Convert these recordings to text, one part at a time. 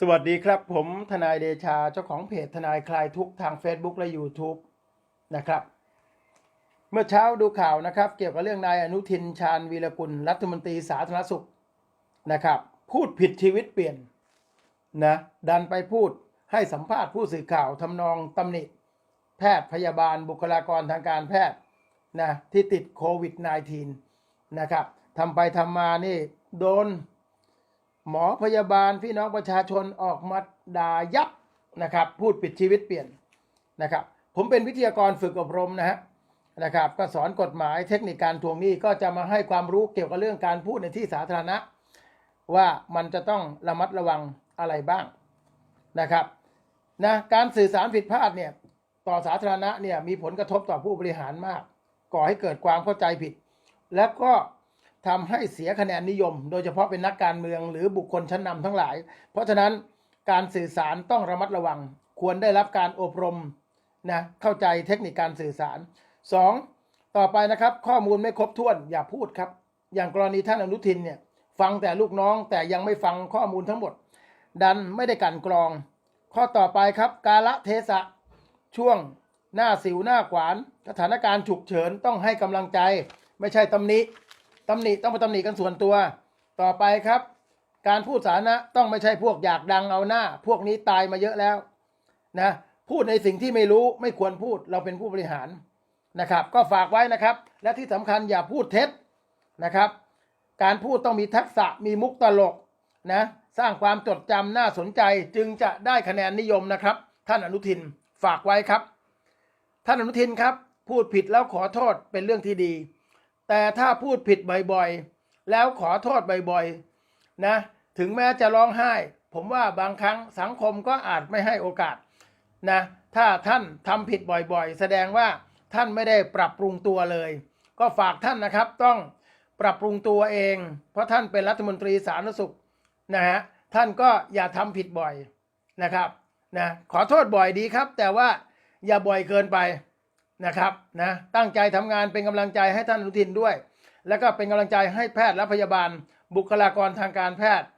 สวัสดีครับ ผมทนายเดชาเจ้าของเพจทนายคลายทุกทาง Facebook และ YouTube นะครับ เมื่อเช้าดูข่าวนะครับ เกี่ยวกับเรื่องนายอนุทินชาญวีรกุล รัฐมนตรีสาธารณสุขนะครับ พูดผิดชีวิตเปลี่ยนนะดันไปพูดให้สัมภาษณ์ผู้สื่อข่าวทำนองตำหนิ แพทย์พยาบาลบุคลากรทางการแพทย์นะที่ติดโควิด -19 นะครับทำไปทำมานี่โดน หมอพยาบาลพี่น้องประชาชนออกมาด่ายับนะครับพูดปิดชีวิตเปลี่ยนนะครับผมเป็นวิทยากรฝึกอบรมนะฮะนะครับก็สอนกฎหมายเทคนิคการทวงหนี้ก็จะมาให้ความรู้เกี่ยวกับเรื่องการพูดในที่สาธารณะ ว่ามันจะต้องระมัดระวังอะไรบ้างนะครับนะการสื่อสารผิดพลาดเนี่ยต่อสาธารณะเนี่ยมีผลกระทบต่อผู้บริหารมาก ก่อให้เกิดความเข้าใจผิด และก็ ทำให้เสียคะแนนนิยม โดยเฉพาะเป็นนักการเมืองหรือบุคคลชั้นนำทั้งหลาย เพราะฉะนั้นการสื่อสารต้องระมัดระวัง ควรได้รับการอบรมนะเข้าใจเทคนิคการสื่อสาร 2. ต่อไปนะครับ ข้อมูลไม่ครบถ้วนอย่าพูดครับ อย่างกรณีท่านอนุทินเนี่ยฟังแต่ลูกน้องแต่ยังไม่ฟังข้อมูลทั้งหมด ดันไม่ได้กันกรอง ข้อต่อไปครับ กาละเทศะช่วงหน้าสิวหน้าขวาน สถานการณ์ฉุกเฉินต้องให้กำลังใจ ไม่ใช่ตำหนิ ตำหนิต้องไปตำหนิกันส่วนตัว ต่อไปครับ การพูดสาธารณะต้องไม่ใช่พวกอยากดังเอาหน้า พวกนี้ตายมาเยอะแล้วนะพูดในสิ่งที่ไม่รู้ไม่ควรพูดเราเป็นผู้บริหารนะครับ ก็ฝากไว้นะครับ และที่สำคัญอย่าพูดเท็จนะครับ การพูดต้องมีทักษะมีมุกตลกนะสร้างความจดจำน่าสนใจจึงจะได้คะแนนนิยมนะครับ ท่านอนุทินฝากไว้ครับ ท่านอนุทินครับ พูดผิดแล้วขอโทษเป็นเรื่องที่ดี แต่ถ้าพูดผิดบ่อยๆ แล้วขอโทษบ่อยๆ นะ ถึงแม้จะร้องไห้ ผมว่าบางครั้งสังคมก็อาจไม่ให้โอกาสนะ ถ้าท่านทำผิดบ่อยๆ แสดงว่าท่านไม่ได้ปรับปรุงตัวเลย ก็ฝากท่านนะครับต้องปรับปรุงตัวเอง เพราะท่านเป็นรัฐมนตรีสาธารณสุขนะฮะ ท่านก็อย่าทำผิดบ่อยนะครับ นะ ขอโทษบ่อยดีครับ แต่ว่าอย่าบ่อยเกินไป นะครับนะตั้งใจทำงานเป็นกำลังใจให้ท่านอนุทินด้วย แล้วก็เป็นกำลังใจให้แพทย์และพยาบาล บุคลากรทางการแพทย์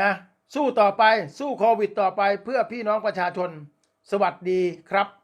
นะสู้ต่อไปสู้โควิดต่อไปเพื่อพี่น้องประชาชน สวัสดีครับ